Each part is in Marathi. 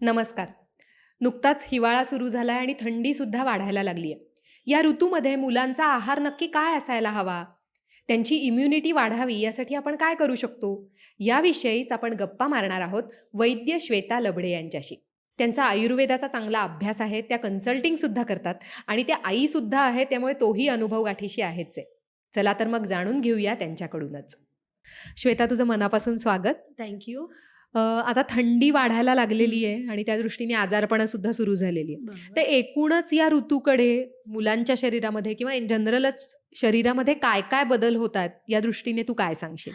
नमस्कार. नुकताच हिवाळा सुरू झाला आहे आणि थंडीसुद्धा वाढायला लागली आहे या ऋतूमध्ये मुलांचा आहार नक्की काय असायला हवा? त्यांची इम्युनिटी वाढावी यासाठी आपण काय करू शकतो? याविषयीच आपण गप्पा मारणार आहोत वैद्य श्वेता लबडे यांच्याशी. त्यांचा आयुर्वेदाचा चांगला अभ्यास आहे त्या कन्सल्टिंगसुद्धा करतात आणि त्या आईसुद्धा आहे त्यामुळे तोही अनुभव गाठीशी आहेच आहे चला तर मग जाणून घेऊया त्यांच्याकडूनच. श्वेता तुझं मनापासून स्वागत. थँक्यू आता थंडी वाढायला लागलेली आहे आणि त्या दृष्टीने आजारपणं सुद्धा सुरू झालेली आहे तर एकूणच या ऋतूकडे मुलांच्या शरीरामध्ये किंवा इन जनरलच शरीरामध्ये काय काय बदल होतात या दृष्टीने तू काय सांगशील?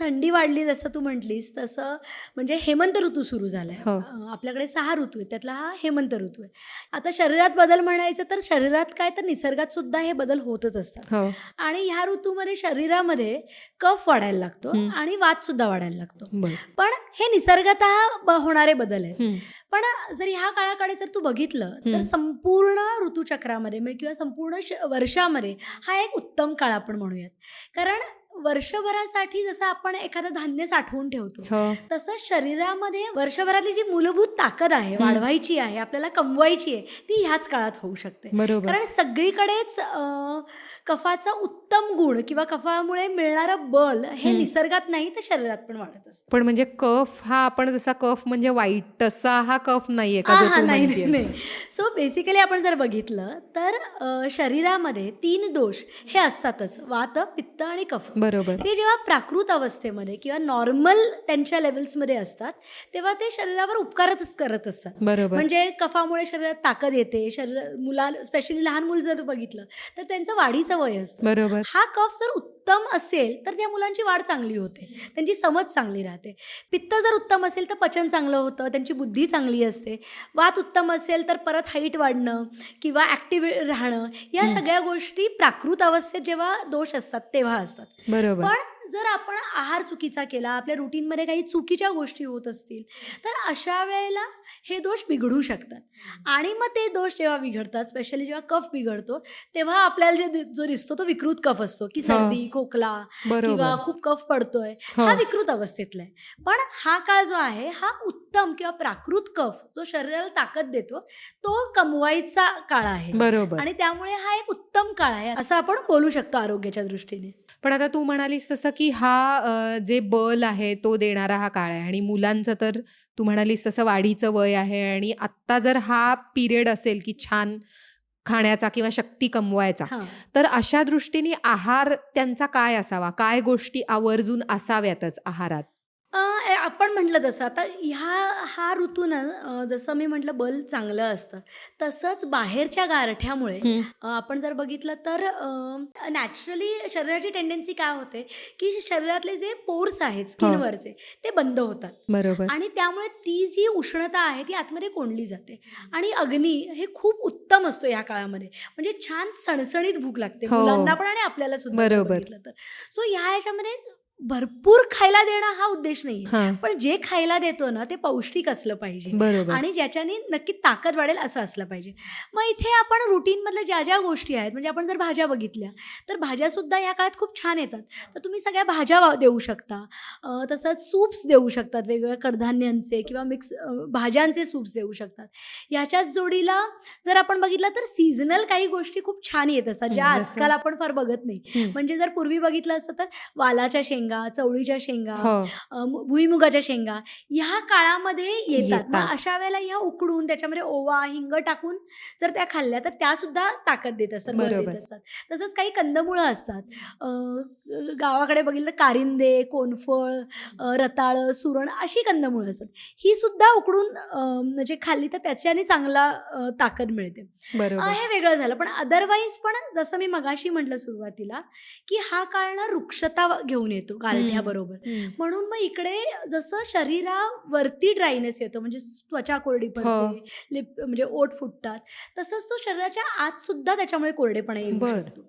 थंडी वाढली जसं तू म्हटलीस तसं म्हणजे हेमंत ऋतू सुरू झाला हो. आहे आपल्याकडे सहा ऋतू आहेत त्यातला हा हेमंत ऋतू आहे. आता शरीरात बदल म्हणायचं तर शरीरात काय तर निसर्गात सुद्धा हे बदल होतच असतात. हो. आणि ह्या ऋतूमध्ये शरीरामध्ये कफ वाढायला लागतो हं. आणि वात सुद्धा वाढायला लागतो. बर. पण हे निसर्गत होणारे बदल आहेत. हम्म, पण जर ह्या काळाकडे जर तू बघितलं तर हं. संपूर्ण ऋतुचक्रामध्ये म्हणजे किंवा संपूर्ण श- वर्षामध्ये हा एक उत्तम काळ आपण म्हणूयात. कारण वर्षभरासाठी जसं आपण एखादं धान्य साठवून ठेवतो हो. तसं शरीरामध्ये वर्षभरातली जी मूलभूत ताकद आहे. वाढवायची आहे आपल्याला कमवायची आहे ती ह्याच काळात होऊ शकते. कारण सगळीकडेच कफाचा उत्तम गुण किंवा कफामुळे मिळणारं बल हे. निसर्गात नाही तर शरीरात पण वाढत असतं. पण म्हणजे कफ हा आपण जसा कफ म्हणजे वाईट तसा हा कफ नाहीये का नाही नाही सो बेसिकली आपण जर बघितलं तर शरीरामध्ये तीन दोष हे असतातच वात पित्त आणि कफ. बरोबर. ते जेव्हा प्राकृत अवस्थेमध्ये किंवा नॉर्मल त्यांच्या लेवल्समध्ये असतात तेव्हा ते शरीरावर उपकारच करत असतात. बरोबर. म्हणजे कफामुळे शरीरात ताकद येते शरीर मुला स्पेशली लहान मूल जर बघितलं तर त्यांचं वाढीचं वय असतं. बरोबर. हा कफ जर उत्तम असेल तर त्या मुलांची वाढ चांगली होते. त्यांची समज चांगली राहते. पित्त जर उत्तम असेल तर पचन चांगलं होतं त्यांची बुद्धी चांगली असते. वात उत्तम असेल तर परत हाईट वाढणं किंवा ॲक्टिव्ह राहणं या. सगळ्या गोष्टी प्राकृत अवस्थेत जेव्हा दोष असतात तेव्हा असतात. बरोबर. पण जर आपण आहार चुकीचा केला आपल्या रुटीनमध्ये काही चुकीच्या गोष्टी होत असतील तर अशा वेळेला हे दोष बिघडू शकतात. आणि मग ते दोष जेव्हा बिघडतात स्पेशली जेव्हा कफ बिघडतो तेव्हा आपल्याला जे जो दिसतो तो विकृत कफ असतो की. सर्दी खोकला किंवा खूप कफ पडतोय हो हा. विकृत अवस्थेतला आहे. पण हा काळ जो आहे हा उत्तम किंवा प्राकृत कफ जो शरीराला ताकद देतो तो कमवायचा काळ आहे. बरोबर. आणि त्यामुळे हा एक उत्तम काळ आहे असं आपण बोलू शकतो आरोग्याच्या दृष्टीने. पण आता तू म्हणालीस तसं की हा जे बल आहे तो देणारा हा काळ आहे. आणि मुलांचं तर तू म्हणालीस तसं वाढीचं वय आहे. आणि आत्ता जर हा पिरियड असेल की छान खाण्याचा किंवा शक्ती कमवायचा तर अशा दृष्टीने आहार त्यांचा काय असावा? काय गोष्टी आवर्जून असाव्यातच आहारात? अ, ए, आपण म्हटलं तसं आता ह्या हा ऋतू ना अ, जसं मी म्हटलं बल चांगलं असतं. तसंच बाहेरच्या गारठ्यामुळे अ, आपण जर बघितलं तर नॅचरली शरीराची टेंडन्सी काय होते की शरीरातले जे पोर्स आहेत स्किनवरचे ते बंद होतात. बरोबर. आणि त्यामुळे ती जी उष्णता आहे ती आतमध्ये कोंडली जाते. आणि अग्नी हे खूप उत्तम असतो या काळामध्ये. म्हणजे छान सणसणीत भूक लागते. हो. मुलांना पण आणि आपल्याला सुद्धा जर बरोबर. बघितलं तर. सो ह्या ह्याच्यामध्ये भरपूर खायला देणं हा उद्देश नाही पण जे खायला देतो ना ते पौष्टिक असलं पाहिजे. आणि ज्याच्याने नक्की ताकद वाढेल असं असलं पाहिजे. मग इथे आपण रुटीनमधल्या ज्या ज्या गोष्टी आहेत म्हणजे आपण जर भाज्या बघितल्या तर भाज्यासुद्धा ह्या काळात खूप छान येतात. तर तुम्ही सगळ्या भाज्या देऊ शकता. तसंच सूप्स देऊ शकतात वेगवेगळ्या कडधान्यांचे किंवा मिक्स भाज्यांचे सूप्स देऊ शकतात. ह्याच्याच जोडीला जर आपण बघितलं तर सीझनल काही गोष्टी खूप छान येत असतात ज्या? आजकाल आपण फार बघत नाही. म्हणजे जर पूर्वी बघितलं असतं तर वालाच्या शेंगा चवळीच्या शेंगा हो. भुईमुगाच्या शेंगा ह्या काळामध्ये येतात. मग. अशा वेळेला ह्या उकडून त्याच्यामध्ये ओवा हिंग टाकून जर त्या खाल्ल्या तर त्या सुद्धा ताकद देत असतात बळ बरोबर. देत असतात. तसंच काही कंदमुळं असतात. अ, गावाकडे बघितलं तर कारिंदे कोनफळ अ, रताळं सुरण अशी कंदमुळं असतात. ही सुद्धा उकडून अ, म्हणजे खाल्ली तर त्याच्याने चांगला अ, ताकद मिळते. अ, बरोबर. हे वेगळं झालं. पण अदरवाईज पण जसं मी मगाशी म्हटलं सुरुवातीला की हा काळ ना वृक्षता घेऊन येतो. गारठ्याबरोबर हम्म, म्हणून मग इकडे जसं शरीरावरती ड्रायनेस येतो म्हणजे त्वचा कोरडी हो. पडते लिप म्हणजे ओठ फुटतात तसंच तो शरीराच्या आत सुद्धा त्याच्यामुळे कोरडेपणा येऊ. शकतो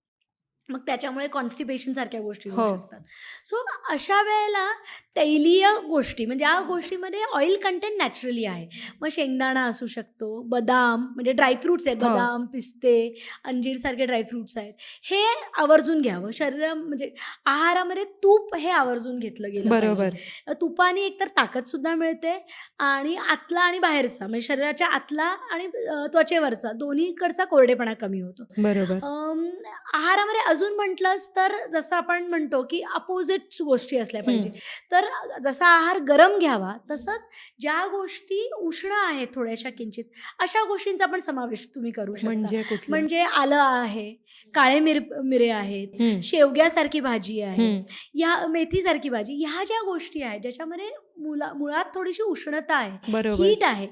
मग त्याच्यामुळे कॉन्स्टिपेशन सारख्या गोष्टी होऊ हो. शकतात. सो अशा वेळेला तैलीय गोष्टी म्हणजे या गोष्टीमध्ये ऑइल कंटेंट नॅचरली आहे. मग शेंगदाणा असू शकतो बदाम म्हणजे ड्रायफ्रुट्स आहेत हो. बदाम पिस्ते अंजीर सारखे ड्रायफ्रुट्स आहेत. हे आवर्जून घ्यावं. शरीरा म्हणजे आहारामध्ये तूप हे आवर्जून घेतलं गेलं पाहिजे. बरोबर. तुपाने एकतर ताकद सुद्धा मिळते आणि आतला आणि बाहेरचा म्हणजे शरीराच्या आतला आणि अ, त्वचेवरचा दोन्हीकडचा कोरडेपणा कमी होतो. बरोबर. अम, आहारामध्ये अजून म्हटलंच तर जसं आपण म्हणतो की अपोजिट गोष्टी असल्या पाहिजे. तर जसा आहार गरम घ्यावा तसंच ज्या गोष्टी उष्ण आहेत थोड्याशा किंचित अशा गोष्टींचा पण समावेश तुम्ही करू शकता. म्हणजे म्हणजे आलं आहे काळे मिर मिरे आहेत शेवग्यासारखी भाजी आहे या मेथीसारखी भाजी ह्या ज्या गोष्टी आहेत ज्याच्यामध्ये मुला मुळात थोडीशी उष्णता आहे. हीट आहे.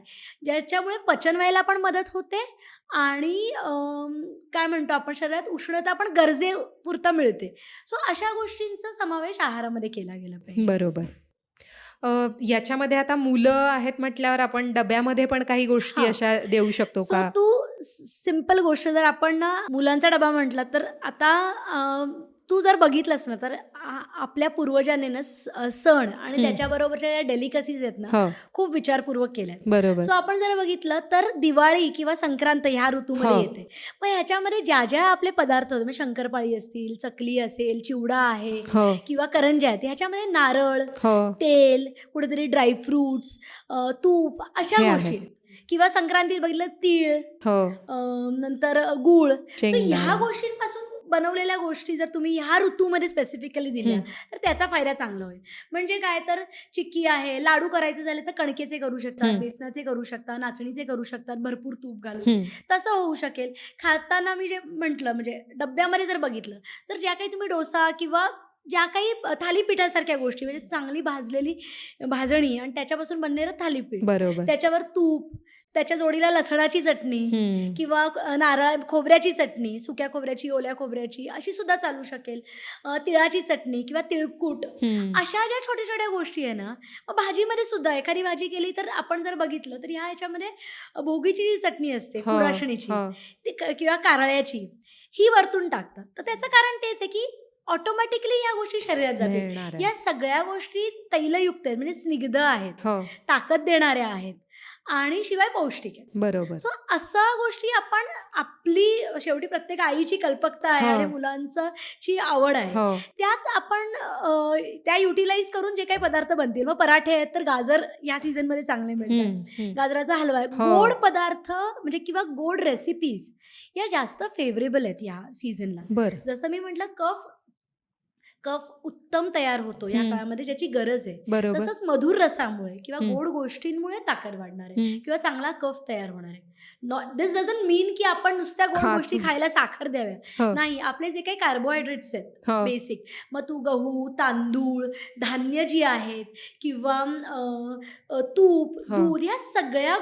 ज्याच्यामुळे पचन व्हायला पण मदत होते आणि काय म्हणतो आपण शरीरात उष्णता पण गरजेपुरता मिळते. सो अशा गोष्टींचा समावेश आहारामध्ये केला गेला पाहिजे. बरोबर. याच्यामध्ये आता मुलं आहेत म्हटल्यावर आपण डब्यामध्ये पण काही गोष्टी. अशा देऊ शकतो का? तू सिंपल गोष्ट जर आपण ना मुलांचा डबा म्हटला तर आता तू जर बघितलंस ना तर आपल्या पूर्वजांनी ना सण आणि. त्याच्याबरोबरच्या ज्या डेलिकसीज आहेत ना हो. खूप विचारपूर्वक केल्यात. बरोबर. सो आपण जर बघितलं तर दिवाळी किंवा संक्रांत ह्या ऋतूमध्ये हो. येते. मग ह्याच्यामध्ये ज्या ज्या आपले पदार्थ होते म्हणजे शंकरपाळी असतील चकली असेल चिवडा आहे हो. किंवा करंज्या आहेत ह्याच्यामध्ये नारळ तेल कुठेतरी ड्रायफ्रुट्स तूप अशा गोष्टी. किंवा संक्रांतीत बघितलं तीळ नंतर गुळ. ह्या गोष्टींपासून बनवलेल्या गोष्टी जर तुम्ही ह्या ऋतूमध्ये स्पेसिफिकली दिल्या. तर त्याचा फायदा चांगला होईल. म्हणजे काय तर चिक्की आहे लाडू करायचे झाले तर कणकेचे करू शकतात. बेसनाचे करू शकतात नाचणीचे करू शकतात भरपूर तूप घालून. तसं होऊ शकेल. खाताना मी जे म्हटलं म्हणजे डब्यामध्ये जर बघितलं तर ज्या काही तुम्ही डोसा किंवा ज्या काही थालीपीठासारख्या गोष्टी म्हणजे चांगली भाजलेली भाजणी आणि त्याच्यापासून बनणारं थालीपीठ बरोबर. त्याच्यावर तूप त्याच्या जोडीला लसणाची चटणी किंवा नारळ खोबऱ्याची चटणी सुक्या खोबऱ्याची ओल्या खोबऱ्याची अशी सुद्धा चालू शकेल. तिळाची चटणी किंवा तिळकूट. अशा ज्या छोट्या छोट्या गोष्टी आहे ना मग भाजीमध्ये सुद्धा एखादी भाजी केली तर आपण जर बघितलं तर ह्या ह्याच्यामध्ये अ, भोगीची जी चटणी असते हो, कुराशणीची हो, किंवा कारळ्याची. ही वरतून टाकतात. तर त्याचं कारण तेच आहे की ऑटोमॅटिकली या गोष्टी शरीरात आहे. या सगळ्या गोष्टी तैलयुक्त आहेत म्हणजे स्निग्ध आहेत हो. ताकद देणाऱ्या आहेत. आणि शिवाय पौष्टिक आहेत बरोबर. सो असा गोष्टी आपण आपली शेवटी प्रत्येक आईची कल्पकता आहे. आणि मुलांचं ची आवड आहे हो. त्यात आपण त्या युटिलाइज करून जे काही पदार्थ बनतील. मग पराठे आहेत तर गाजर या सीझनमध्ये चांगले मिळतात. गाजराचा हलवा आहे. हो. गोड पदार्थ म्हणजे किंवा गोड रेसिपीज या जास्त फेवरेबल आहेत या सीझनला जसं मी म्हटलं कफ कफ उत्तम तयार होतो या. काळामध्ये ज्याची गरज आहे तसंच मधुर रसामुळे किंवा. गोड गोष्टींमुळे ताकद वाढणार आहे किंवा चांगला कफ तयार होणार आहे दिस डझन मीन की आपण नुसत्या गोड गोष्टी खायला साखर द्याव्या हो. नाही आपले जे काही कार्बोहायड्रेट्स आहेत हो बेसिक मग तू गहू तांदूळ धान्य जी आहेत किंवा तूप हो. दूध ह्या सगळ्या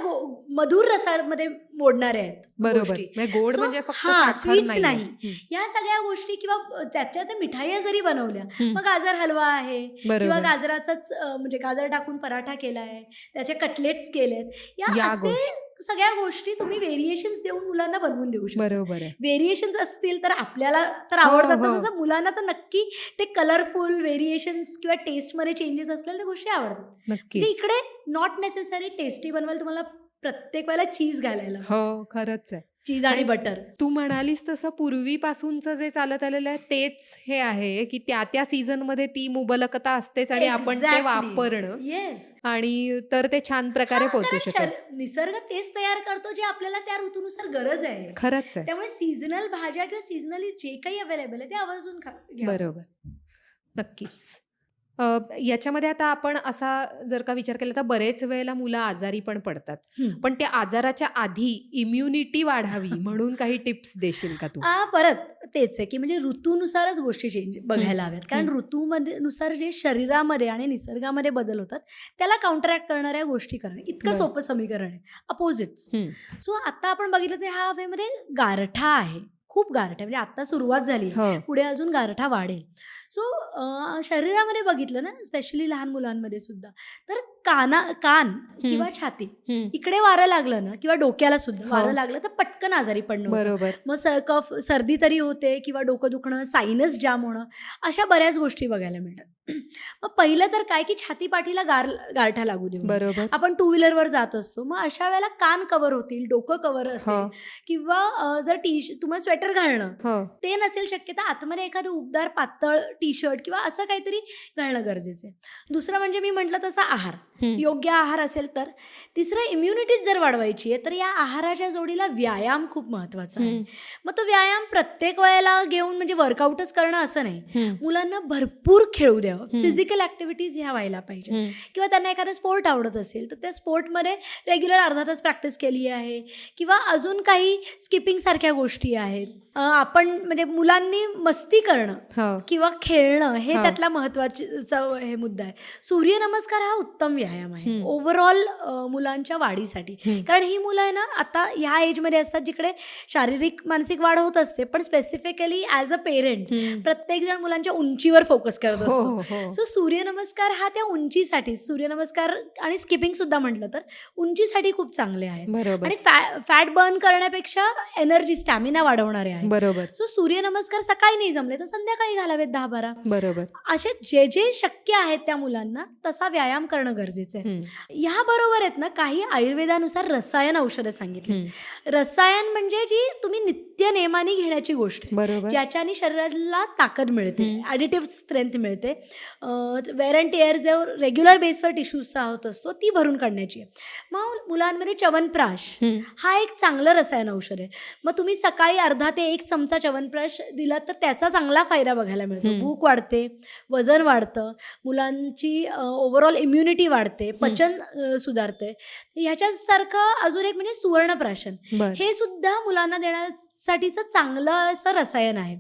मधुर रसामध्ये मोडणारे आहेत बरोबर. म्हणजे गोड म्हणजे फक्त हा. नाही. या सगळ्या गोष्टी किंवा त्यातल्या त्या मिठाया जरी बनवल्या मग गाजर हलवा आहे किंवा गाजराचाच म्हणजे गाजर टाकून पराठा केलाय त्याचे कटलेट्स केलेत या असे सगळ्या गोष्टी तुम्ही व्हेरिएशन्स देऊन मुलांना बनवून देऊ शकता. बरोबर आहे. व्हेरिएशन्स असतील तर आपल्याला तर हो, आवडतात हो. तर तसं मुलांना तर नक्की ते कलरफुल व्हेरिएशन्स किंवा टेस्टमध्ये चेंजेस असलेल्या त्या गोष्टी आवडतात. म्हणजे इकडे नॉट नेसेसरी टेस्टी बनवायला तुम्हाला प्रत्येक वेळेला चीज घालायला. हो खरंच आहे. चीज आणि बटर. तू म्हणालीस तसं पूर्वीपासूनचं जे चालत आलेलं आहे तेच हे आहे की त्या त्या सीझनमध्ये ती मुबलकता असतेच आणि आपण ते वापरणं. येस आणि तर ते छान प्रकारे पोहोचू शकेल निसर्ग तेच तयार करतो जे आपल्याला त्या ऋतूनुसार गरज आहे. खरंच आहे. त्यामुळे सीझनल भाज्या किंवा सीझनली जे काही अवेलेबल आहे ते आवर्जून खा. बरोबर. नक्कीच. अ, याच्यामध्ये आता आपण असा जर का विचार केला तर बरेच वेळेला मुलं आजारी पण पडतात. पण त्या आजाराच्या आधी इम्युनिटी वाढावी म्हणून काही टिप्स देशील का तू? आ, परत तेच आहे की म्हणजे ऋतूनुसारच गोष्टी चेंज बघायला हव्यात. कारण. ऋतूमध्ये नुसार जे शरीरामध्ये आणि निसर्गामध्ये बदल होतात त्याला काउंटरॅक्ट करणाऱ्या गोष्टी करणे इतकं बरं. सोपं समीकरण आहे. अपोजिट्स हम्म. सो आता आपण बघितलं तर ह्या हवेमध्ये गारठा आहे. खूप गारठा आहे. म्हणजे आता सुरुवात झाली. हो. पुढे अजून गारठा वाढेल. सो शरीरामध्ये बघितलं ना स्पेशली लहान मुलांमध्ये सुद्धा तर काना कान किंवा छाती इकडे वारं लागलं ना किंवा डोक्याला सुद्धा हो. वारं लागलं तर पटकन आजारी पडणं. बरोबर. मग स कफ सर्दी तरी होते किंवा डोकं दुखणं सायनस जाम होणं अशा बऱ्याच गोष्टी बघायला मिळतात. मग पहिलं तर काय की छातीपाठीला गार गारठा लागू देऊ. बरोबर. आपण टू व्हीलरवर जात असतो मग अशा वेळेला कान कव्हर होतील डोकं कव्हर हो. असेल किंवा जर टी तुम्हाला स्वेटर घालणं हो. ते नसेल शक्यता आतमध्ये एखादं उबदार पातळ टी शर्ट किंवा असं काहीतरी घालणं गरजेचं आहे. दुसरं म्हणजे मी म्हटलं तसा आहार. योग्य आहार असेल तर. तिसरं इम्युनिटीज जर वाढवायची आहे तर या आहाराच्या जोडीला व्यायाम खूप महत्त्वाचा आहे. मग तो व्यायाम प्रत्येक वयाला घेऊन म्हणजे वर्कआउटच करणं असं नाही. मुलांना भरपूर खेळू द्यावं. फिजिकल ऍक्टिव्हिटीज ह्या व्हायला पाहिजे किंवा त्यांना एखादं स्पोर्ट आवडत असेल तर त्या स्पोर्टमध्ये रेग्युलर अर्धा तास प्रॅक्टिस केली आहे. किंवा अजून काही स्किपिंग सारख्या गोष्टी आहेत. आपण म्हणजे मुलांनी मस्ती करणं हो. किंवा खेळणं हे हा. त्यातला महत्त्वाचा हे मुद्दा आहे. सूर्यनमस्कार हा उत्तम व्यायाम आहे. हम्म. ओव्हरऑल मुलांच्या वाढीसाठी. हम्म. कारण ही मुलं आहे ना आता ह्या एजमध्ये असतात जिकडे शारीरिक मानसिक वाढ होत असते पण स्पेसिफिकली ॲज अ पेरेंट. प्रत्येक जण मुलांच्या उंचीवर फोकस करत हो असतो. हो. हो सो सूर्यनमस्कार हा त्या उंचीसाठी सूर्यनमस्कार आणि स्किपिंग सुद्धा म्हटलं तर उंचीसाठी खूप चांगले आहेत. बरोबर. आणि फॅ फॅट बर्न करण्यापेक्षा एनर्जी स्टॅमिना वाढवणारे आहेत. बरोबर. सो सूर्यनमस्कार सकाळी नाही जमले तर संध्याकाळी घालावेत दहा बारा. बरोबर. असे जे जे शक्य आहेत त्या मुलांना तसा व्यायाम करणं गरजेचं आहे. ह्या बरोबर आहेत ना काही आयुर्वेदानुसार रसायन औषधं सांगितली. रसायन म्हणजे जी तुम्ही नित्य नेमाने घेण्याची गोष्ट आहे. ज्याच्याने शरीराला ताकद मिळते. ॲडिटिव्ह स्ट्रेंथ मिळते. वेर अँड टेअर जो रेग्युलर बेसवर टिश्यूजचा होत असतो ती भरून काढण्याची आहे. मग मुलांमध्ये च्यवनप्राश हं, एक चांगलं रसायन औषध आहे. मग तुम्ही सकाळी अर्धा ते एक चमचा च्यवनप्राश दिला तर त्याचा चांगला फायदा बघायला मिळतो. भूक वाढते वजन वाढतं मुलांची ओव्हरऑल इम्युनिटी वाढते पचन सुधारते. ह्याच्यासारखं अजून एक म्हणजे सुवर्णप्राशन. हे सुद्धा मुलांना देण्यासाठीचं चांगलं असं रसायन आहे.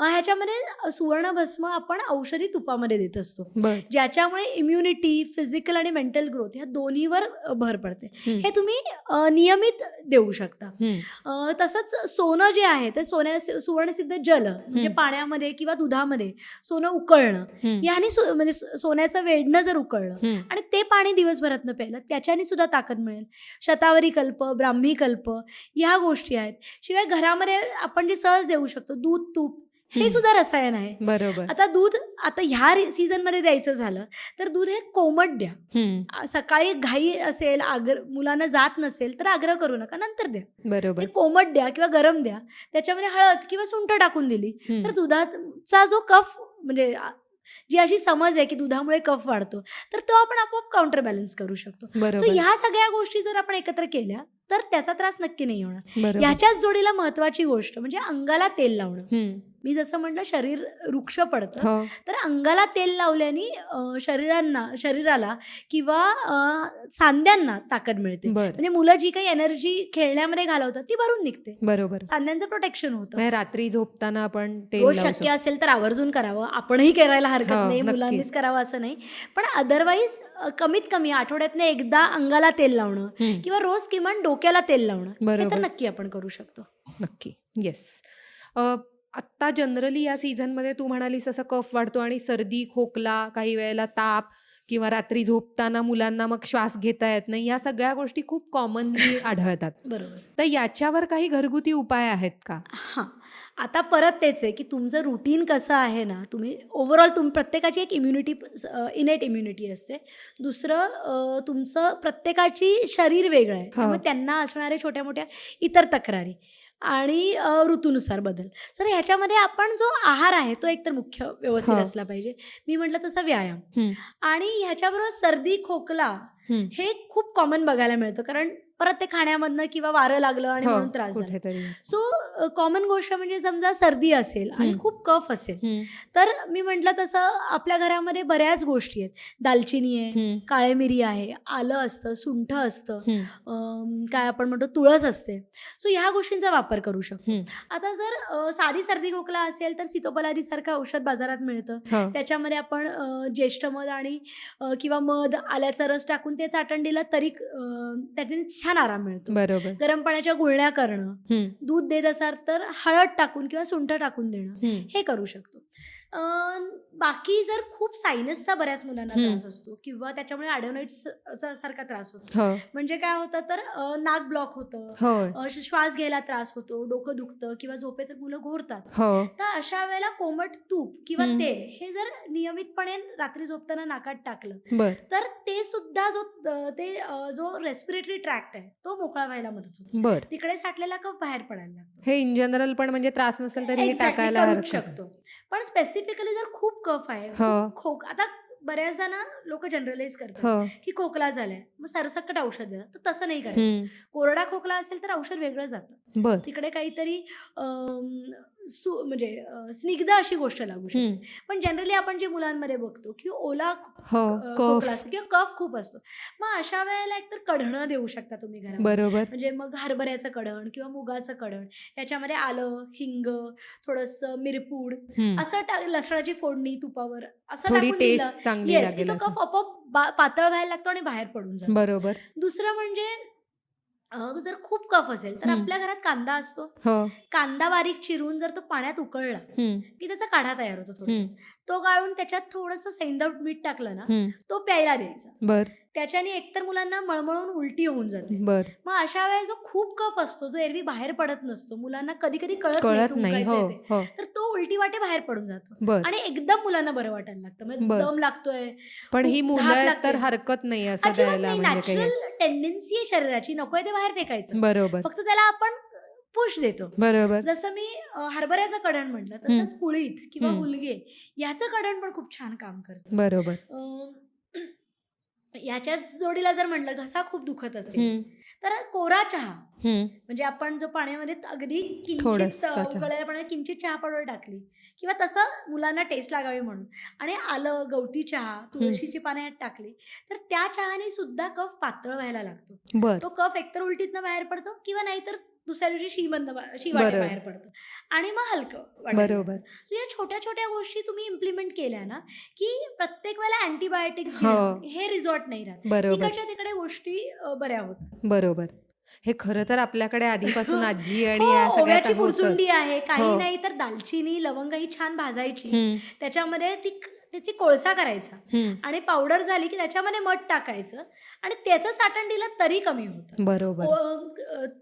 ह्याच्यामध्ये सुवर्णभस्म आपण औषधी तुपामध्ये देत असतो. ज्याच्यामुळे इम्युनिटी फिजिकल आणि मेंटल ग्रोथ ह्या दोन्हीवर भर पडते. हं, तुम्ही नियमित देऊ शकता. तसंच सोनं जे आहे ते सोन्या सुवर्णसिद्ध जल म्हणजे. पाण्यामध्ये किंवा दुधामध्ये सोनं उकळणं. याने म्हणजे सोन्याचं वेडणं जर उकळलं आणि ते पाणी दिवसभरातनं प्यायलं त्याच्याने सुद्धा ताकद मिळेल. शतावरी कल्प ब्राह्मी कल्प ह्या गोष्टी आहेत. शिवाय घरामध्ये आपण जे सहज देऊ शकतो दूध तूप हे. सुद्धा रसायन आहे. बरोबर. आता दूध आता ह्या सीझनमध्ये द्यायचं झालं तर दूध हे कोमट द्या. सकाळी घाई असेल आग्र मुलांना जात नसेल तर आग्रह करू नका नंतर द्या. बरोबर. कोमट द्या किंवा गरम द्या. त्याच्यामध्ये हळद किंवा सुंठ टाकून दिली तर दुधाचा जो कफ म्हणजे जी अशी समज आहे की दुधामुळे कफ वाढतो तर तो आपण आपोआप काउंटर बॅलन्स करू शकतो. सो ह्या सगळ्या गोष्टी जर आपण एकत्र केल्या तर त्याचा त्रास नक्की नाही होणार. ह्याच्याच जोडीला महत्वाची गोष्ट म्हणजे अंगाला तेल लावणं. मी जसं म्हटलं शरीर वृक्ष पडतं. हो. तर अंगाला तेल लावल्याने शरीरांना शरीराला किंवा सांध्यांना ताकद मिळते. म्हणजे मुलं जी काही एनर्जी खेळण्यामध्ये घालवतात ती भरून निघते. बरोबर. सांध्यांचं प्रोटेक्शन होतं. म्हणजे रात्री झोपताना आपण शक्य. असेल तर आवर्जून करावं. आपणही करायला हरकत हो, नाही. मुलांनीच करावं असं नाही. पण अदरवाईज कमीत कमी आठवड्यातनं एकदा अंगाला तेल लावणं किंवा रोज किमान डोक्याला तेल लावणं हे तर नक्की आपण करू शकतो. नक्की. येस आत्ता जनरली या सीझनमध्ये तू म्हणालीस असं कफ वाढतो आणि सर्दी खोकला काही वेळेला ताप किंवा रात्री झोपताना मुलांना मग श्वास घेता येत नाही या सगळ्या गोष्टी खूप कॉमनली आढळतात. बरोबर. तर याच्यावर काही घरगुती उपाय आहेत का? हां. आता परत तेच आहे की तुमचं रुटीन कसं आहे ना तुम्ही ओव्हरऑल तुम प्रत्येकाची एक इम्युनिटी इनेट इम्युनिटी असते. दुसरं तुमचं प्रत्येकाची शरीर वेगळं आहे. त्यामुळे त्यांना असणारे छोट्या मोठ्या इतर तक्रारी आणि ऋतूनुसार बदल. तर ह्याच्यामध्ये आपण जो आहार आहे तो एकतर मुख्य व्यवस्थित. असला पाहिजे. मी म्हटलं तसं व्यायाम. आणि ह्याच्याबरोबर सर्दी खोकला. हे. खूप कॉमन बघायला मिळतं. कारण परत ते खाण्यामधनं किंवा वारं लागलं आणि हो, म्हणून त्रास झाला. कुठेतरी. सो कॉमन गोष्ट म्हणजे समजा सर्दी असेल आणि. खूप कफ असेल तर मी म्हटलं तसं आपल्या घरामध्ये बऱ्याच गोष्टी आहेत. दालचिनी आहे काळे मिरी आहे आलं असतं सुंठ असतं अम, काय आपण म्हणतो तुळस असते. सो ह्या गोष्टींचा वापर करू शकतो. आता जर अ, साधी सर्दी खोकला असेल तर सितोपलारीसारखं औषध बाजारात मिळतं. हो, त्याच्यामध्ये आपण अ, ज्येष्ठ मध आणि अ, किंवा मध आल्याचा रस टाकून ते चाटण दिलं तरी अ, त्याच्याने छान आराम मिळतो. बरोबर. गरम पाण्याच्या गुळण्या करणं दूध देत असाल तर हळद टाकून किंवा सुंठ टाकून देणं हं, करू शकतो. बाकी जर खूप सायनसचा बऱ्याच मुलांना. त्रास असतो किंवा त्याच्यामुळे अडेनोइड्स सारखा त्रास होतो. हो. म्हणजे काय होतं तर नाक ब्लॉक होतं श्वास घ्यायला त्रास होतो डोकं दुखतं किंवा झोपेत मुलं घोरतात. हो. तर अशा वेळेला कोमट तूप किंवा. तेल हे जर नियमितपणे रात्री झोपताना नाकात टाकलं तर ते सुद्धा जो ते जो रेस्पिरेटरी ट्रॅक्ट आहे तो मोकळा व्हायला मदत होते. तिकडे साठलेला कफ बाहेर पडायला लागतो. हे इन जनरल पण म्हणजे त्रास नसेल तरी टाकायला. शकतो. पण स्पेसिफिकली जर खूप कफ आहे हो. खोक आता बऱ्याच जण लोक जनरलाइज करतात हो की खोकला झालाय मग सरसकट औषध द्या तर तसं नाही करायचं. कोरडा खोकला असेल तर औषध वेगळं जातं बर तिकडे काहीतरी अम, सु म्हणजे स्निग्ध अशी गोष्ट लागू शकते. पण जनरली आपण जे मुलांमध्ये बघतो की ओला हो खोकला कफ. असतो किंवा कफ खूप असतो. मग अशा वेळेला एकतर कढणं देऊ शकता तुम्ही घरामध्ये. बरोबर. म्हणजे मग हरभऱ्याचं कढण किंवा मुगाचं कढण याच्यामध्ये आलं हिंग थोडंसं मिरपूड. असं लसणाची फोडणी तुपावर असं थोडी टाकून दिलं. टेस्ट चांगली येस की तो कफ आपोआप पातळ व्हायला लागतो आणि बाहेर पडून जातो. बरोबर. दुसरं म्हणजे अ, जर खूप कफ असेल तर हम्म. आपल्या घरात कांदा असतो हो कांदा बारीक चिरून जर तो पाण्यात उकळला हम्म. की त्याचा काढा तयार होतो थोडा हम्म. तो गाळून त्याच्यात थोडंसं सैंदव मीठ टाकलं ना हम्म. तो प्यायला द्यायचा बर त्याच्याने एकतर मुलांना मळमळून उलटी होऊन जाते. मग अशा वेळेला जो खूप कफ असतो जो एरवी बाहेर पडत नसतो मुलांना कधी कधी कळत कळत नाही हो. हो. तर तो उलटी वाटे बाहेर पडून जातो. आणि एकदम मुलांना बरं वाटायला लागतं म्हणजे. दम लागतोय पण ही मुलं. तर हरकत नाही असं म्हणजे नॅचरल टेंडन्सी आहे शरीराची नकोय ते बाहेर फेकायचं. बरोबर. फक्त त्याला आपण पुश देतो. बरोबर. जसं मी हरभऱ्याचं कडण म्हटलं. तसंच कुळीत किंवा हम्म. हुलगे याचं कडण पण खूप छान काम करतं. बरोबर. याच्याच जोडीला जर म्हटलं घसा खूप दुखत असेल. तर कोरा चहा. म्हणजे आपण जो पाण्यामध्ये अगदी किंचित. उकळलेल्या पाण्यात किंचित चहा पावडर टाकली किंवा तसं मुलांना टेस्ट लागावी म्हणून आणि आलं गवती चहा तुळशीची पाने यात टाकली तर त्या चहाने सुद्धा कफ पातळ व्हायला लागतो तो कफ एकतर उलटीतनं बाहेर पडतो किंवा नाहीतर दुसऱ्या दिवशी शीबंद बरोबर. बाहेर पडतो आणि मग हलकं बरोबर. सो या छोट्या छोट्या गोष्टी तुम्ही इम्प्लिमेंट केल्या ना की प्रत्येक वेळेला अँटीबायोटिक्स हो. हे रिझॉर्ट नाही राहत बरोबर तिकडच्या तिकडे गोष्टी बऱ्या होतात बरोबर हे खरं तर आपल्याकडे आधीपासून आजी आणि हो, सगळ्यात ओव्याची. पुरचुंडी आहे काही हो. नाही तर दालचिनी लवंग ही छान भाजायची. त्याच्यामध्ये ती त्याची कोळसा करायचा. आणि पावडर झाली की त्याच्यामध्ये मध टाकायचं आणि त्याचं साठण दिलं तरी कमी होतं. बरोबर.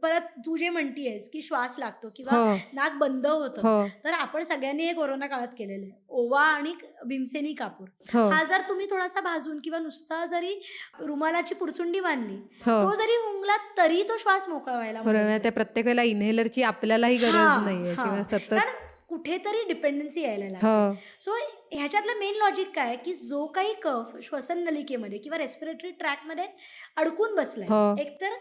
परत तू जे म्हणतीयस की श्वास लागतो किंवा हो. नाक बंद होतं हो. तर आपण सगळ्यांनी हे कोरोना काळात केलेलं आहे. ओवा आणि भीमसेनी कापूर. हो. हा जर तुम्ही थोडासा भाजून किंवा नुसता जरी रुमालाची पुरचुंडी बांधली तो जरी हुंगला तरी तो श्वास मोकळा व्हायला. त्या प्रत्येक वेळेला इनहेलरची आपल्यालाही गरज हा. सतत. कारण कुठेतरी डिपेंडन्सी यायला लागते सो ह्याच्यातलं मेन लॉजिक काय की जो काही कफ श्वसन नलिकेमध्ये किंवा रेस्पिरेटरी ट्रॅकमध्ये अडकून हो. बसलाय एकतर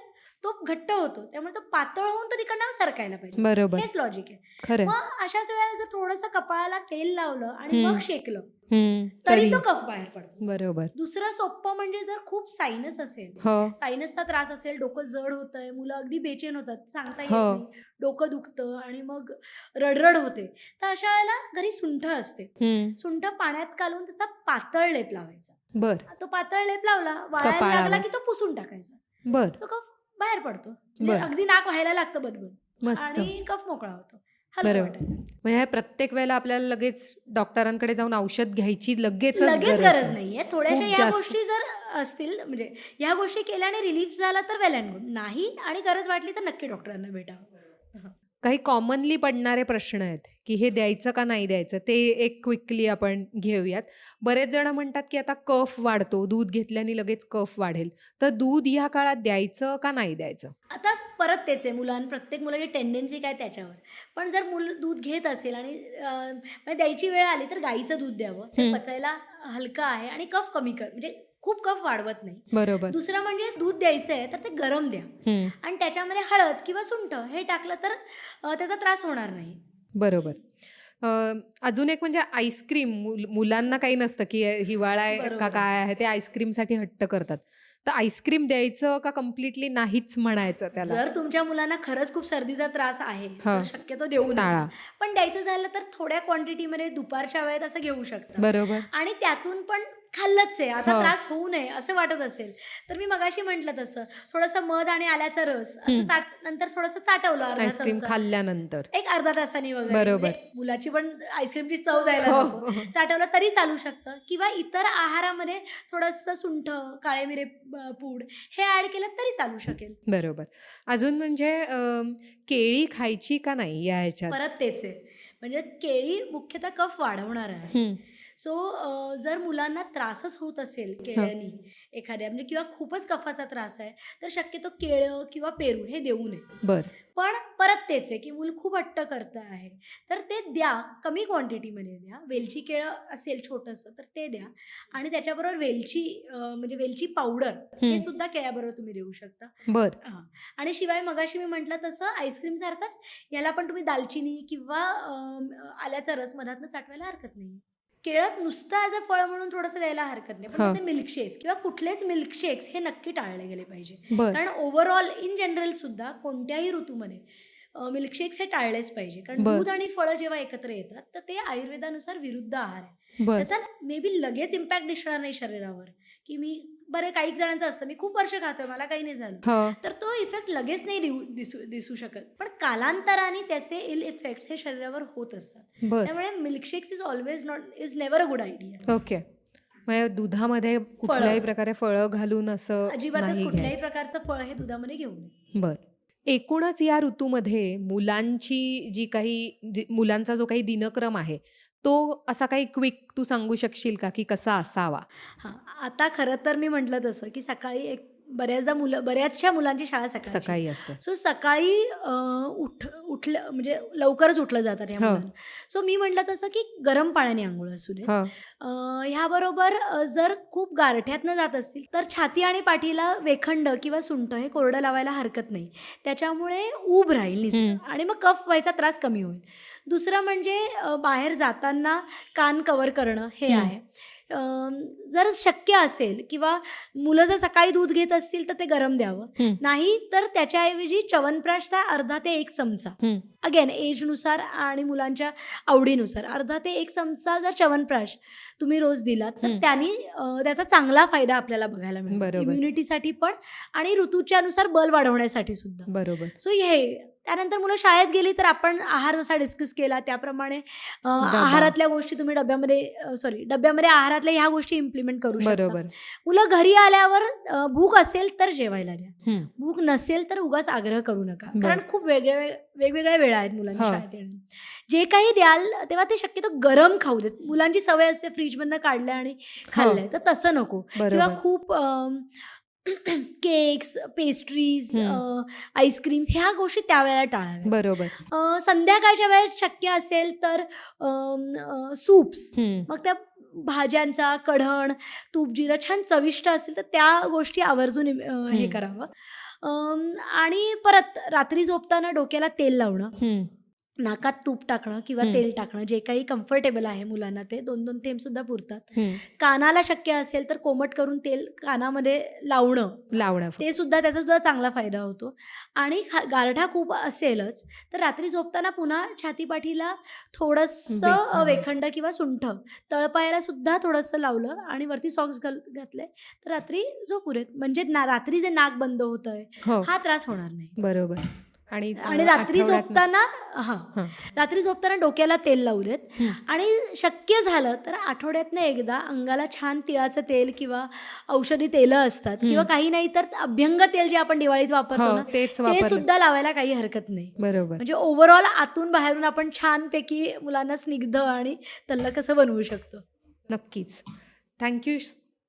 तो घट्ट होतो. त्यामुळे तो पातळ होऊन तो तिकडनं सरकायला पाहिजे. बरोबर. हेच लॉजिक आहे. मग अशाच वेळेला जर थोडंसं कपाळाला तेल लावलं आणि. मग शेकलं. तरी तो कफ बाहेर पडतो. बरोबर. दुसरं सोपं म्हणजे जर खूप सायनस असेल हो. सायनसचा त्रास असेल डोकं जड होतंय मुलं अगदी बेचैन होतात सांगता येत हो. नाही. डोकं दुखतं आणि मग रडरड होते. तर अशा वेळेला घरी सुंठ असते. सुंठ पाण्यात घालून त्याचा पातळ लेप लावायचा. बर. तो पातळ लेप लावला वाळायला. लागला की तो पुसून टाकायचा. बर. तो कफ बाहेर पडतो म्हणजे बर. अगदी नाक व्हायला लागतं बदबद मस्त आणि कफ मोकळा होतो हलकं बरोबर. वाटायला. म्हणजे ह्या प्रत्येक वेळेला आपल्याला लगेच डॉक्टरांकडे जाऊन औषध घ्यायची लगेच लगेच गरज नाहीये थोड्याशा खूप या जास्त. गोष्टी जर असतील म्हणजे या गोष्टी केल्याने रिलीफ झाला तर वेल अँड गुड नाही आणि गरज वाटली तर नक्की डॉक्टरांना भेटावं काही कॉमनली पडणारे प्रश्न आहेत की हे द्यायचं का नाही द्यायचं ते एक क्विकली आपण घेऊयात. बरेच जण म्हणतात की आता कफ वाढतो दूध घेतल्याने लगेच कफ वाढेल. तर दूध ह्या काळात द्यायचं का नाही द्यायचं? आता परत तेच आहे मुलां प्रत्येक मुलाची टेंडन्सी काय त्याच्यावर. पण जर मूल दूध घेत असेल आणि म्हणजे द्यायची वेळ आली तर गाईचं दूध द्यावं. पचायला हलकं आहे आणि कफ कमी कर म्हणजे खूप कफ वाढवत नाही. बरोबर. दुसरं म्हणजे दूध द्यायचं आहे तर ते गरम द्या. आणि त्याच्यामध्ये हळद किंवा सुंठ हे टाकलं तर त्याचा त्रास होणार नाही. बरोबर. अजून एक म्हणजे आईस्क्रीम मुल- मुलांना काही नसतं की हिवाळा आहे का. काय आहे ते आईस्क्रीमसाठी हट्ट करतात. तर आईस्क्रीम द्यायचं का कम्प्लिटली नाहीच म्हणायचं त्याला? जर तुमच्या मुलांना खरंच खूप सर्दीचा त्रास आहे शक्यतो देऊ टाळा. नका पण द्यायचं झालं तर थोड्या क्वांटिटीमध्ये दुपारच्या वेळेत असं घेऊ शकता. बरोबर. आणि त्यातून पण खाल्लंच आहे. आता हो. त्रास होऊ नये असं वाटत असेल. तर मी मगाशी म्हटलं तसं थोडंसं मध आणि आल्याचा रस असं हम्म. चाट नंतर थोडंसं चाटवलं अर्धा आईस्क्रीम चमचा. खाल्ल्यानंतर. एक अर्धा तासाने वगैरे बरोबर. म्हणजे मुलाची पण आईस्क्रीमची चव जायला हो, नको. हो. चाटवलं तरी चालू शकतं. किंवा इतर आहारामध्ये थोडंसं सुंठ काळे मिरे अ, पूड हे ऍड केलं तरी चालू शकेल. बरोबर. अजून म्हणजे अम, केळी खायची का नाही या ह्याच्यात? परत तेच आहे. म्हणजे केळी मुख्यतः कफ वाढवणार आहे. हम्म, सो जर मुलांना त्रासच होत असेल केळ्यानी एखाद्या म्हणजे किंवा खूपच कफाचा त्रास आहे तर शक्यतो केळं किंवा पेरू हे देऊ नये. बर. पण परत तेच आहे की मूल खूप हट्ट करतं आहे तर ते द्या कमी क्वांटिटीमध्ये द्या. वेलची केळं असेल छोटंसं तर ते द्या. आणि त्याच्याबरोबर वेलची म्हणजे वेलची पावडर हे सुद्धा केळ्याबरोबर तुम्ही देऊ शकता. बर. आणि शिवाय मगाशी मी म्हटलं तसं आईस्क्रीम सारखंच याला पण तुम्ही दालचिनी किंवा आल्याचा रस मधातनं चाटवायला हरकत नाही केळत नुसतं ॲज अ फळ म्हणून थोडंसं द्यायला हरकत नाही. पण हा. त्याचे मिल्कशेक्स किंवा कुठलेच मिल्कशेक्स हे नक्की टाळले गेले पाहिजे. बर. कारण ओव्हरऑल इन जनरल सुद्धा कोणत्याही ऋतूमध्ये मिल्कशेक्स हे टाळलेच पाहिजे. कारण बर. दूध आणि फळं जेव्हा एकत्र येतात तर ते आयुर्वेदानुसार विरुद्ध आहार आहे. बर. त्याचा मे बी लगेच इम्पॅक्ट दिसणार नाही शरीरावर की मी बरे काही जणांचं असतं. मी खूप वर्ष खातोय मला काही नाही झालं. हो. तर तो इफेक्ट लगेच नाही दिसू दिसू शकत. पण कालांतराने त्याचे इल इफेक्ट्स हे शरीरावर होत असतात. त्यामुळे milkshakes is always not is never a good idea okay. म्हणजे दुधामध्ये कुठल्याही प्रकारे फळं घालून असं अजिबातच कुठल्याही प्रकारचं फळ हे दुधामध्ये घेऊ नये. बर. एकूणच या ऋतूमध्ये मुलांची जी काही जी- मुलांचा जो काही दिनक्रम आहे तो असा काही क्विक तू सांगू शकशील का की कसा असावा? हां आता खरं तर मी म्हटलं तसं की सकाळी एक बऱ्याचदा मुलं बऱ्याचशा मुलांची शाळा सकाळी सकाळी असतं. सो सकाळी उठ उठलं म्हणजे लवकरच उठलं जातात या हो. मुलांना. सो मी म्हटलं तसं की गरम पाण्याने आंघोळ असू दे. हो. ह्याबरोबर जर खूप गारठ्यातनं जात असतील तर छाती आणि पाठीला वेखंड किंवा सुंठ हे कोरडं लावायला हरकत नाही. त्याच्यामुळे ऊब राहील. आणि मग कफ व्हायचा त्रास कमी होईल. दुसरं म्हणजे बाहेर जाताना कान कवर करणं हे. आहे. जर शक्य असेल किंवा मुलं जर सकाळी दूध घेत असतील तर ते गरम द्यावं. नाही तर त्याच्याऐवजी च्यवनप्राशचा अर्धा ते एक चमचा. अगेन एजनुसार आणि मुलांच्या आवडीनुसार अर्धा ते एक चमचा जर च्यवनप्राश तुम्ही रोज दिलात तर. त्यांनी त्याचा चांगला फायदा आपल्याला बघायला मिळतो. इम्युनिटीसाठी पण आणि ऋतूच्या नुसार बल वाढवण्यासाठी सुद्धा बरोबर सो हे त्यानंतर मुलं शाळेत गेली तर आपण आहार जसा डिस्कस केला त्याप्रमाणे. आहारातल्या गोष्टी तुम्ही डब्यामध्ये सॉरी डब्यामध्ये आहारातल्या ह्या गोष्टी इम्प्लिमेंट करू शकता मुलं घरी आल्यावर भूक असेल तर जेवायला द्या. भूक नसेल तर उगाच आग्रह करू नका. कारण खूप वेगळ्या वेगवेगळ्या वेळा आहेत मुलांनी हो. शाळेत येणं जे काही द्याल तेव्हा ते शक्यतो गरम खाऊ देत मुलांची सवय असते फ्रीजमधनं काढलं आणि खाल्लंय तर तसं नको किंवा हो. खूप केक्स पेस्ट्रीज हम्म. आईस्क्रीम्स ह्या गोष्टी त्यावेळेला टाळाव्या बरोबर अं, संध्याकाळच्या वेळेस शक्य असेल तर सूप्स हम्म. मग त्या भाज्यांचा कढण तूप जिरं छान चविष्ट असेल तर त्या गोष्टी आवर्जून अं, हे हम्म. करावं आणि परत रात्री झोपताना डोक्याला तेल लावणं हम्म. नाकात तूप टाकणं किंवा. तेल टाकणं जे काही कम्फर्टेबल आहे मुलांना ते दोन दोन थेंब सुद्धा पुरतात. कानाला शक्य असेल तर कोमट करून तेल कानामध्ये लावणं. लावणं ते सुद्धा त्याचा सुद्धा चांगला फायदा होतो. आणि गारठा खूप असेलच तर रात्री झोपताना पुन्हा छातीपाठीला थोडंसं वेखंड. किंवा सुंठ तळपायाला सुद्धा थोडंसं लावलं आणि वरती सॉक्स घातले तर रात्री झोपू देत. म्हणजे रात्री जे नाक बंद होतंय हो. हा त्रास होणार नाही. बरोबर. आणि रात्री झोपताना हां. रात्री झोपताना डोक्याला तेल लावू देत हम्म. आणि शक्य झालं तर आठवड्यातनं एकदा अंगाला छान तिळाचं तेल किंवा औषधी तेलं असतात किंवा. काही नाही तर अभ्यंग तेल जे आपण दिवाळीत वापरतो हो ना ते सुद्धा लावायला काही हरकत नाही बरोबर म्हणजे ओव्हरऑल आतून बाहेरून आपण छानपैकी मुलांना स्निग्ध आणि तल्लक कसं बनवू शकतो नक्कीच thank you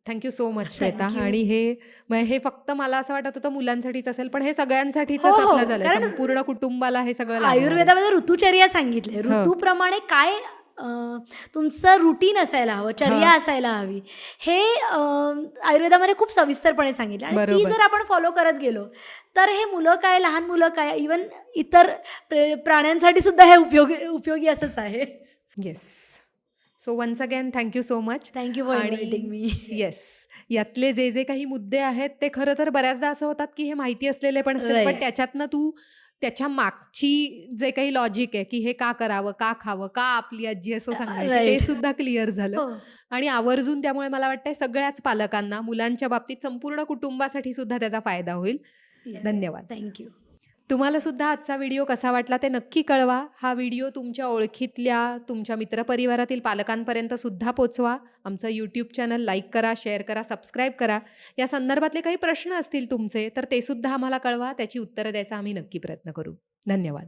thank you so much Shweta Thank you. आणि हे हे फक्त मला असं वाटत होतं मुलांसाठीच असेल पण हे सगळ्यांसाठीच हो, हो. आपलं झालं कारण संपूर्ण कुटुंबाला हे सगळं लागणार आहे. आयुर्वेदामध्ये ऋतुचर्या सांगितले हो. ऋतूप्रमाणे काय अं, तुमचं रुटीन असायला हवं चर्या हा. असायला हवी हे अं, आयुर्वेदामध्ये खूप सविस्तरपणे सांगितलं आणि ती बरोबर. जर आपण फॉलो करत गेलो तर हे मुलं काय लहान मुलं काय इवन इतर प्रे- प्राण्यांसाठी सुद्धा हे उपयोगी उपयोगी असंच आहे yes so once again thank you so much thank you for me yes यातले जे जे काही मुद्दे आहेत ते खरं तर बऱ्याचदा असं होतात की हे माहिती असलेले पण असतील पण. त्याच्यातनं तू त्याच्या मागची जे काही लॉजिक आहे की हे का करावं का खावं का आपली आजी असं सांगायची ते. सुद्धा क्लिअर झालं. हो. आणि आवर्जून त्यामुळे मला वाटतंय सगळ्याच पालकांना मुलांच्या बाबतीत संपूर्ण कुटुंबासाठी सुद्धा त्याचा फायदा होईल. धन्यवाद. थँक्यू तुम्हाला सुद्धा आजचा व्हिडिओ कसा वाटला ते नक्की कळवा. हा व्हिडिओ तुमच्या ओळखीतल्या तुमच्या मित्रपरिवारातील पालकांपर्यंत सुद्धा पोचवा. आमचं यूट्यूब चॅनल लाईक करा शेअर करा सबस्क्राईब करा. या संदर्भातले काही प्रश्न असतील तुमचे तर ते सुद्धा आम्हाला कळवा. त्याची उत्तरं द्यायचा आम्ही नक्की प्रयत्न करू. धन्यवाद.